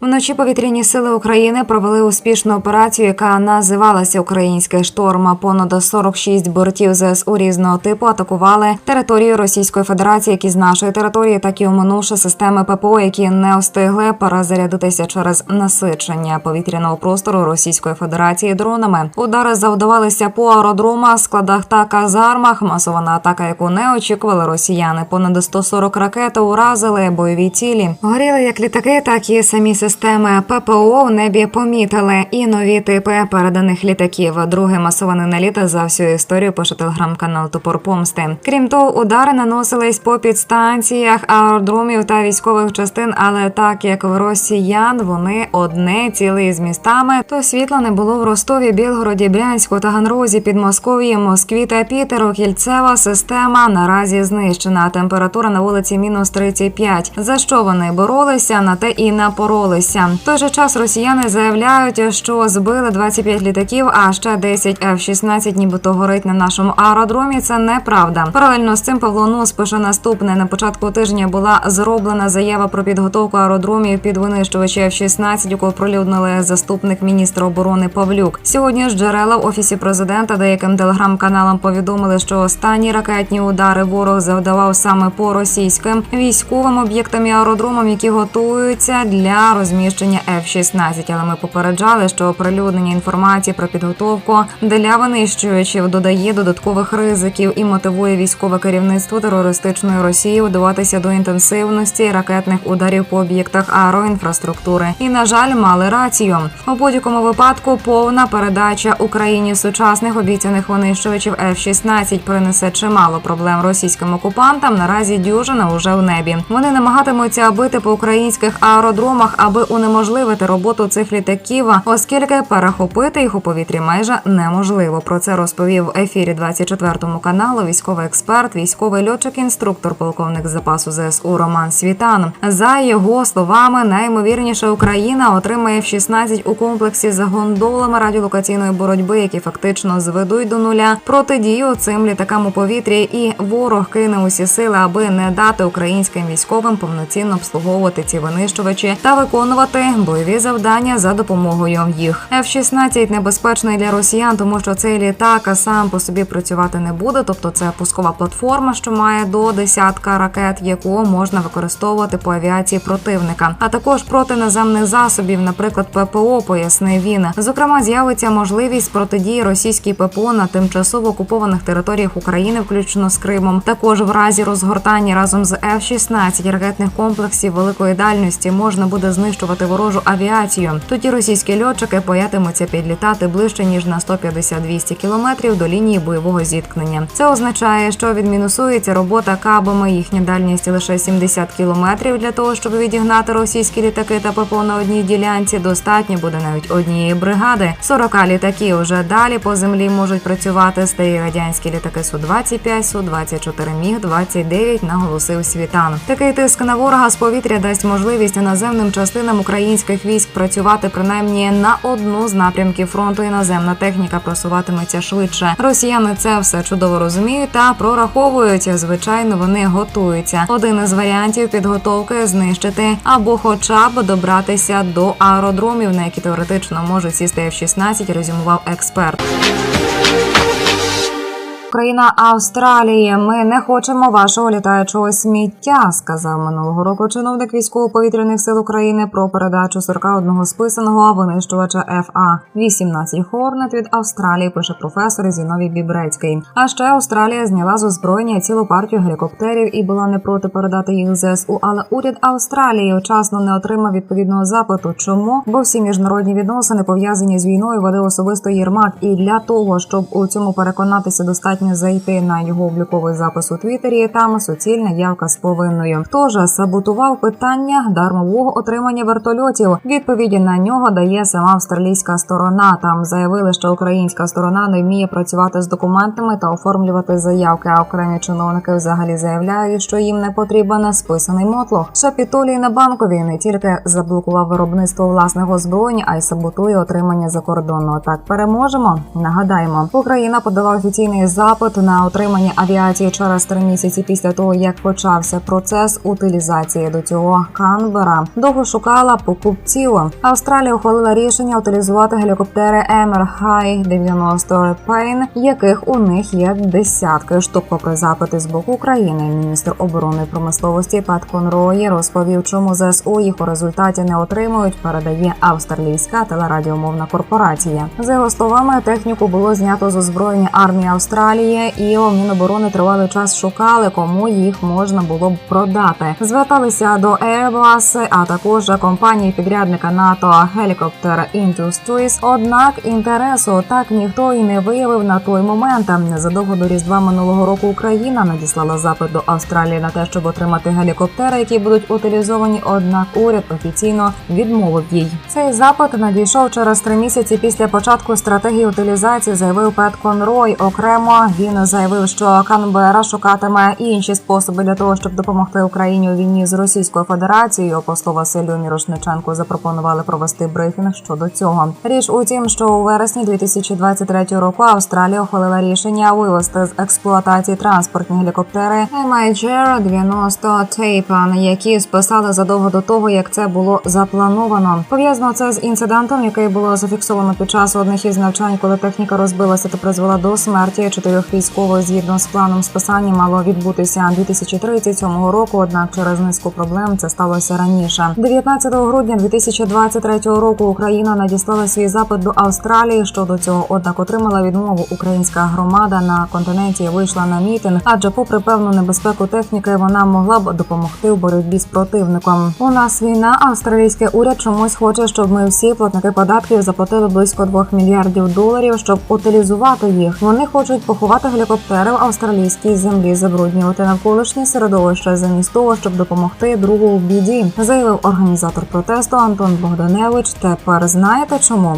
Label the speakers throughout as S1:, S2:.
S1: Вночі повітряні сили України провели успішну операцію, яка називалася Український шторм. Понад 46 бортів ЗСУ різного типу атакували територію Російської Федерації, як з нашої території, так і оминувши системи ППО, які не встигли перезарядитися через насичення повітряного простору Російської Федерації дронами. Удари завдавалися по аеродромах, складах та казармах. Масована атака, яку не очікували росіяни. Понад 140 ракет уразили бойові цілі. Горіли як літаки, так і самі системи ППО в небі помітили і нові типи переданих літаків. Другий масований наліт за всю історію пише телеграм-канал Топор Помсти. Крім того, удари наносились по підстанціях, аеродромів та військових частин. Але так як в росіян вони одне ціле з містами, то світла не було в Ростові, Білгороді, Брянську, Таганрозі, Підмосков'ї, Москві та Пітеру. Кільцева система наразі знищена. Температура на вулиці мінус 35. За що вони боролися, на те і напоролися. В той же час росіяни заявляють, що збили 25 літаків, а ще 10 F-16 нібито горить на нашому аеродромі. Це неправда. Паралельно з цим Павло Нус пише наступне. На початку тижня була зроблена заява про підготовку аеродромів під винищувачі F-16, яку оприлюднили заступник міністра оборони Павлюк. Сьогодні ж джерела в офісі президента деяким телеграм-каналам повідомили, що останні ракетні удари ворог завдавав саме по російським військовим об'єктам і аеродромам, які готуються для розміщення F-16. Але ми попереджали, що оприлюднення інформації про підготовку для винищувачів додає додаткових ризиків і мотивує військове керівництво терористичної Росії вдаватися до інтенсивності ракетних ударів по об'єктах аероінфраструктури. І на жаль, мали рацію у будь-якому випадку. Повна передача Україні сучасних обіцяних винищувачів F-16 принесе чимало проблем російським окупантам. Наразі дюжина уже в небі. Вони намагатимуться бити по українських аеродромах, аби унеможливити роботу цих літаків, оскільки перехопити їх у повітрі майже неможливо. Про це розповів в ефірі 24 каналу військовий експерт, військовий льотчик, інструктор, полковник запасу ЗСУ Роман Світан. За його словами, найімовірніше Україна отримає F-16 у комплексі з гондолами радіолокаційної боротьби, які фактично зведуть до нуля протидію цим літакам у повітрі, і ворог кине усі сили, аби не дати українським військовим повноцінно обслуговувати ці винищувачі та виконувати бойові завдання за допомогою їх. F-16 небезпечний для росіян, тому що цей літак сам по собі працювати не буде. Тобто, це пускова платформа, що має до десятка ракет, яку можна використовувати по авіації противника, а також проти наземних засобів, наприклад, ППО, пояснив він. Зокрема, з'явиться можливість протидії російській ППО на тимчасово окупованих територіях України, включно з Кримом. Також в разі розгортання разом з F-16 ракетних комплексів великої дальності можна буде знищувати ворожу авіацію. Тоді російські льотчики боятимуться підлітати ближче ніж на 150-200 кілометрів до лінії бойового зіткнення. Це означає, що відмінусується робота кабами. Їхня дальність лише 70 кілометрів для того, щоб відігнати російські літаки та ППО на одній ділянці. Достатньо буде навіть однієї бригади. 40 літаків вже далі по землі можуть працювати старі радянські літаки су 25 су 24 міг 29 наголосив світан. Такий тиск на ворога з повітря дасть можливість наземним частинам українських військ працювати принаймні на одну з напрямків фронту. І наземна техніка просуватиметься швидше. Росіяни це все чудово розуміють та прораховують. Звичайно, вони готуються. Один із варіантів підготовки знищити або, хоча б добратися до аеродромів, на які теоретично можуть сісти F-16, резюмував експерт. Україна Австралії. Ми не хочемо вашого літаючого сміття, сказав минулого року чиновник військово-повітряних сил України про передачу 41 списаного винищувача ФА 18 Хорнет від Австралії. Пише професор Зіновій Бібрецький. А ще Австралія зняла з озброєння цілу партію гелікоптерів і була не проти передати їх ЗСУ. Але уряд Австралії вчасно не отримав відповідного запиту. Чому? Бо всі міжнародні відносини пов'язані з війною веде особисто Єрмак. І для того, щоб у цьому переконатися, достатньо зайти на його обліковий запис у Твіттері. Там суцільна явка з повинною. Хто ж саботував питання дармового отримання вертольотів? Відповіді на нього дає сама австралійська сторона. Там заявили, що українська сторона не вміє працювати з документами та оформлювати заявки. А окремі чиновники взагалі заявляють, що їм не потрібен списаний мотлох. Шапітолій на банковій не тільки заблокував виробництво власних озброєнь, а й саботує отримання закордонного. Так переможемо. Нагадаємо, Україна подала офіційний запит запит на отримання авіації через три місяці після того, як почався процес утилізації до цього Канбера. Довго шукала покупців. Австралія ухвалила рішення утилізувати гелікоптери High 90 Repain, яких у них є десятки штук. Попри запити з боку України, міністр оборони і промисловості Пат Конрої розповів, чому ЗСУ їх у результаті не отримують. Передає австралійська телерадіомовна корпорація. За його словами, техніку було знято з озброєння армії Австралії, і у Міноборони тривалий час шукали, кому їх можна було б продати. Зверталися до Airbus, а також компанії підрядника НАТО Helicopter Industries. Однак інтересу так ніхто і не виявив на той момент. Незадовго до різдва минулого року Україна надіслала запит до Австралії на те, щоб отримати гелікоптери, які будуть утилізовані. Однак уряд офіційно відмовив їй. Цей запит надійшов через три місяці після початку стратегії утилізації. Заявив Пет Конрой. Окремо він заявив, що Канбера шукатиме інші способи для того, щоб допомогти Україні у війні з Російською Федерацією. Послу Василю Мірошниченку запропонували провести брифінг щодо цього. Річ у тім, що у вересні 2023 року Австралія ухвалила рішення вивести з експлуатації транспортні гелікоптери MiGer 90 Tapan, які списали задовго до того, як це було заплановано. Пов'язано це з інцидентом, який було зафіксовано під час одних із навчань, коли техніка розбилася та призвела до смерті чотирьох військових згідно з планом списання мало відбутися 2037 року. Однак через низку проблем це сталося раніше. 19 грудня 2023 року Україна надіслала свій запит до Австралії щодо цього. Однак отримала відмову. Українська громада на континенті вийшла на мітинг, адже, попри певну небезпеку техніки, вона могла б допомогти у боротьбі з противником. У нас війна. Австралійський уряд чомусь хоче, щоб ми всі платники податків заплатили близько 2 мільярдів доларів, щоб утилізувати їх. Вони хочуть поховати гелікоптери в австралійській землі, забруднювати навколишнє середовище замість того, щоб допомогти другу в біді, заявив організатор протесту Антон Богданевич. Тепер знаєте чому?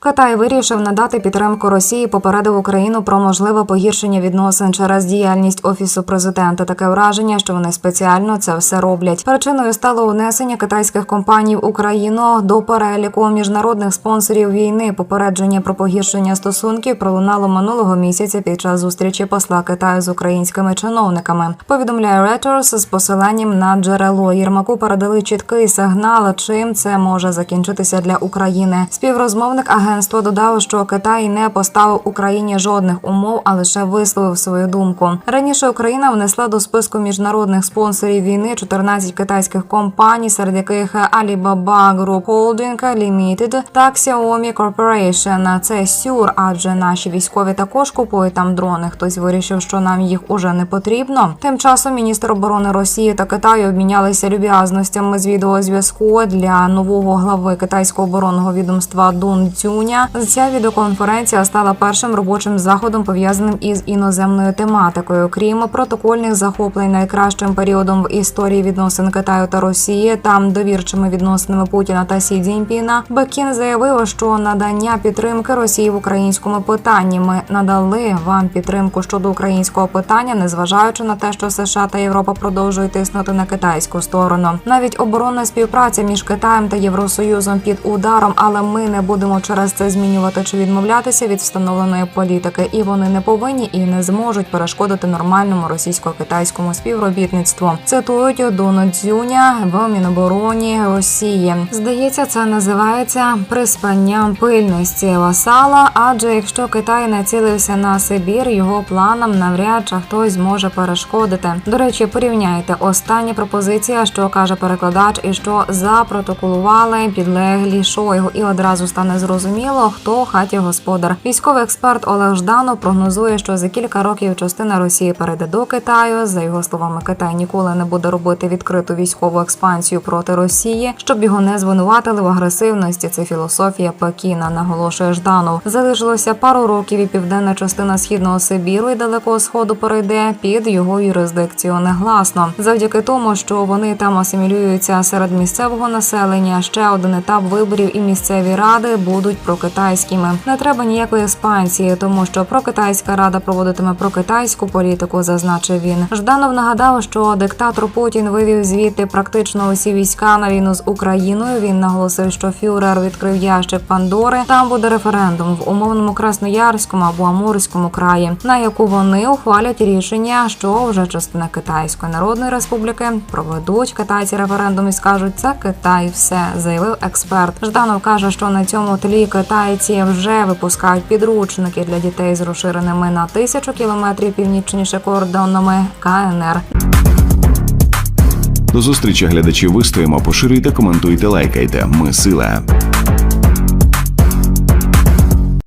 S1: Китай вирішив надати підтримку Росії. Попередив Україну про можливе погіршення відносин через діяльність офісу президента. Таке враження, що вони спеціально це все роблять. Причиною стало унесення китайських компаній в Україну до переліку міжнародних спонсорів війни. Попередження про погіршення стосунків пролунало минулого місяця під час зустрічі посла Китаю з українськими чиновниками. Повідомляє Reuters з посиланням на джерело Єрмаку. Передали чіткий сигнал, чим це може закінчитися для України. Співрозмовник агентства додав, що Китай не поставив Україні жодних умов, а лише висловив свою думку. Раніше Україна внесла до списку міжнародних спонсорів війни 14 китайських компаній, серед яких Alibaba Group Holding Limited та Xiaomi Corporation. Це сюр, адже наші військові також купують там дрони. Хтось вирішив, що нам їх уже не потрібно. Тим часом міністр оборони Росії та Китаю обмінялися люб'язностями з відеозв'язку для нового глави китайського оборонного відомства Дун Цюня. Ця відеоконференція стала першим робочим заходом пов'язаним із іноземною тематикою. Крім протокольних захоплень, найкращим періодом в історії відносин Китаю та Росії, там довірчими відносинами Путіна та Сі Цзіньпіна, Бекін заявив, що надання підтримки Росії в українському питанні ми надали вам підтримку щодо українського питання, незважаючи на те, що США та Європа продовжують тиснути на китайську сторону. Навіть оборонна співпраця між Китаєм та Євросоюзом під ударом, але ми не будемо через це змінювати чи відмовлятися від встановленої політики, і вони не повинні і не зможуть перешкодити нормальному російсько-китайському співробітництву. Цитують Дону Дзюня в Мінобороні Росії. Здається, це називається приспанням пильності васала. Адже якщо Китай націлився на Сибір, його планам навряд чи хтось зможе перешкодити. До речі, порівняйте остання пропозиція, що каже перекладач, і що запротоколували підлеглі Шойгу, і одразу стане зрозуміло, хто в хаті господар. Військовий експерт Олег Жданов прогнозує, що за кілька років частина Росії перейде до Китаю. За його словами, Китай ніколи не буде робити відкриту військову експансію проти Росії, щоб його не звинуватили в агресивності. Це філософія Пекіна, наголошує Жданов. Залишилося пару років, і південна частина східного Сибіру і далекого сходу перейде під його юрисдикцію негласно. Завдяки тому, що вони там асимілюються серед місцевого населення. Ще один етап виборів і місцеві ради будуть прокитайськими. Не треба ніякої експансії, тому що прокитайська рада проводитиме прокитайську політику, зазначив він. Жданов нагадав, що диктатор Путін вивів звідти практично усі війська на війну з Україною. Він наголосив, що фюрер відкрив ящик Пандори. Там буде референдум в умовному Красноярському або Амурському краї, на яку вони ухвалять рішення, що вже частина Китайської Народної Республіки проведуть китайці референдум і скажуть, це Китай, все заявив експерт. Жданов каже, що на цьому тлі китайці вже випускають підручники для дітей з розширеними на тисячу кілометрів північніше кордонами КНР.
S2: До зустрічі глядачі вистоїмо, поширюйте, коментуйте, лайкайте. Ми сила.